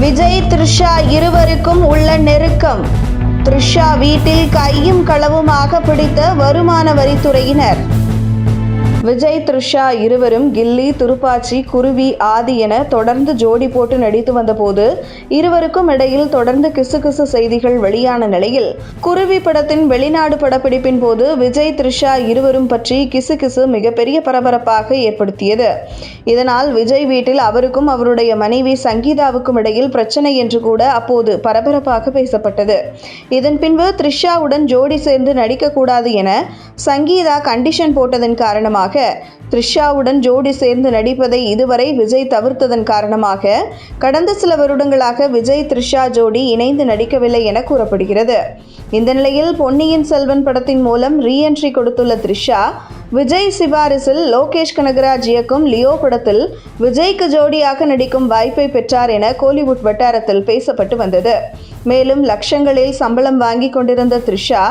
விஜய் த்ரிஷா இருவருக்கும் உள்ள நெருக்கம். த்ரிஷா வீட்டில் கையும் களவுமாக பிடித்த வருமான வரித்துறையினர். விஜய் த்ரிஷா இருவரும் கில்லி துருப்பாச்சி குருவி ஆதி என தொடர்ந்து ஜோடி போட்டு நடித்து வந்தபோது இருவருக்கும் இடையில் தொடர்ந்து கிசுகிசு செய்திகள் வெளியான நிலையில் குருவி படத்தின் வெளிநாடு படப்பிடிப்பின் போது விஜய் த்ரிஷா இருவரும் பற்றி கிசுகிசு மிகப்பெரிய பரபரப்பாக ஏற்படுத்தியது. இதனால் விஜய் வீட்டில் அவருக்கும் அவருடைய மனைவி சங்கீதாவுக்கும் இடையில் பிரச்சனை என்று கூட அப்போது பரபரப்பாக பேசப்பட்டது. இதன் பின்பு த்ரிஷாவுடன் ஜோடி சேர்ந்து நடிக்கக்கூடாது என சங்கீதா கண்டிஷன் போட்டதன் காரணமாக த்ரிஷாவுடன் ஜோடி சேர்ந்து நடிப்பதை இதுவரை விஜய் தவிர்த்ததன் காரணமாக கடந்த சில வருடங்களாக விஜய் த்ரிஷா ஜோடி இணைந்து நடிக்கவில்லை என கூறப்படுகிறது. இந்த நிலையில் பொன்னியின் செல்வன் படத்தின் மூலம் ரீஎன்ட்ரி கொடுத்துள்ள த்ரிஷா விஜய் சிபாரிசில் லோகேஷ் கனகராஜ் இயக்கும் லியோ படத்தில் விஜய்க்கு ஜோடியாக நடிக்கும் வாய்ப்பை பெற்றார் என கோலிவுட் வட்டாரத்தில் பேசப்பட்டு வந்தது. மேலும் லட்சங்களில் சம்பளம் வாங்கி கொண்டிருந்த த்ரிஷா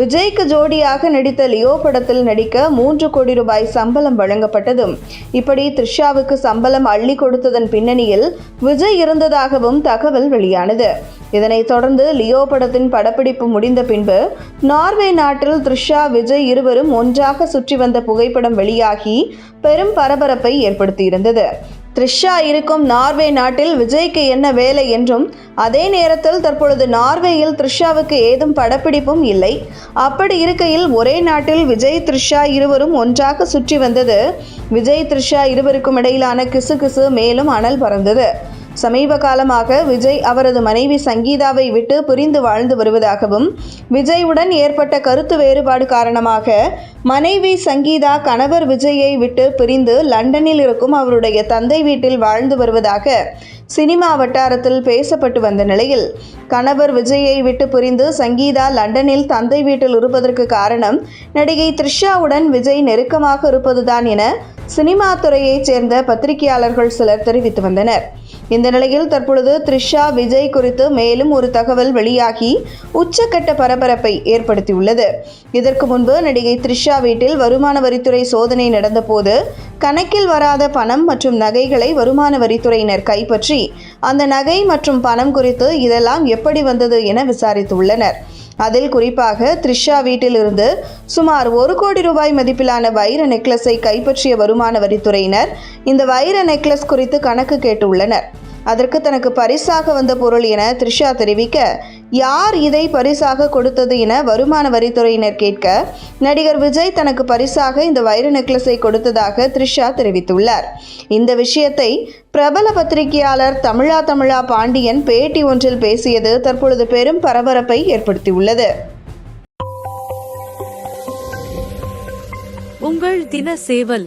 விஜய்க்கு ஜோடியாக நடித்த லியோ படத்தில் நடிக்க மூன்று கோடி ரூபாய் சம்பளம் வழங்கப்பட்டதும். இப்படி த்ரிஷாவுக்கு சம்பளம் அள்ளி கொடுத்ததன் பின்னணியில் விஜய் இருந்ததாகவும் தகவல் வெளியானது. இதனைத் தொடர்ந்து லியோ படத்தின் படப்பிடிப்பு முடிந்த பின்பு நார்வே நாட்டில் த்ரிஷா விஜய் இருவரும் ஒன்றாக சுற்றி வந்த புகைப்படம் வெளியாகி பெரும் பரபரப்பை ஏற்படுத்தியிருந்தது. த்ரிஷா இருக்கும் நார்வே நாட்டில் விஜய்க்கு என்ன வேலை என்றும் அதே நேரத்தில் தற்பொழுது நார்வேயில் த்ரிஷாவுக்கு ஏதும் படப்பிடிப்பும் இல்லை. அப்படி இருக்கையில் ஒரே நாட்டில் விஜய் த்ரிஷா இருவரும் ஒன்றாக சுற்றி வந்தது. விஜய் த்ரிஷா இருவருக்கும் இடையிலான கிசு கிசு மேலும் அனல் பறந்தது. சமீப காலமாக விஜய் அவரது மனைவி சங்கீதாவை விட்டு பிரிந்து வாழ்ந்து வருவதாகவும் விஜயுடன் ஏற்பட்ட கருத்து வேறுபாடு காரணமாக மனைவி சங்கீதா கணவர் விஜயை விட்டு பிரிந்து லண்டனில் இருக்கும் அவருடைய தந்தை வீட்டில் வாழ்ந்து வருவதாக சினிமா வட்டாரத்தில் பேசப்பட்டு வந்த நிலையில் கணவர் விஜயை விட்டு பிரிந்து சங்கீதா லண்டனில் தந்தை வீட்டில் இருப்பதற்கு காரணம் நடிகை த்ரிஷாவுடன் விஜய் நெருக்கமாக இருப்பதுதான் என சினிமா துறையைச் சேர்ந்த பத்திரிகையாளர்கள் சிலர் தெரிவித்து வந்தனர். இந்த நிலையில் தற்பொழுது த்ரிஷா விஜய் குறித்து மேலும் ஒரு தகவல் வெளியாகி உச்சக்கட்ட பரபரப்பை ஏற்படுத்தியுள்ளது. இதற்கு முன்பு நடிகை த்ரிஷா வீட்டில் வருமான வரித்துறை சோதனை நடந்தபோது கணக்கில் வராத பணம் மற்றும் நகைகளை வருமான வரித்துறையினர் கைப்பற்றி அந்த நகை மற்றும் பணம் குறித்து இதெல்லாம் எப்படி வந்தது என விசாரித்துள்ளனர். அதில் குறிப்பாக த்ரிஷா வீட்டிலிருந்து சுமார் ஒரு கோடி ரூபாய் மதிப்பிலான வைர நெக்லஸை கைப்பற்றிய வருமான வரித்துறையினர் இந்த வைர நெக்லஸ் குறித்து கணக்கு கேட்டுள்ளனர். அதற்கு தனக்கு பரிசாக வந்த பொருள் என த்ரிஷா தெரிவிக்க யார் இதை பரிசாக கொடுத்தது என வருமான வரித்துறையினர் கேட்க நடிகர் விஜய் தனக்கு பரிசாக இந்த வைர நெக்லஸை கொடுத்ததாக த்ரிஷா தெரிவித்துள்ளார். இந்த விஷயத்தை பிரபல பத்திரிகையாளர் தமிழா தமிழா பாண்டியன் பேட்டி ஒன்றில் பேசியது தற்பொழுது பெரும் பரபரப்பை ஏற்படுத்தியுள்ளது. உங்கள் தின சேவல்.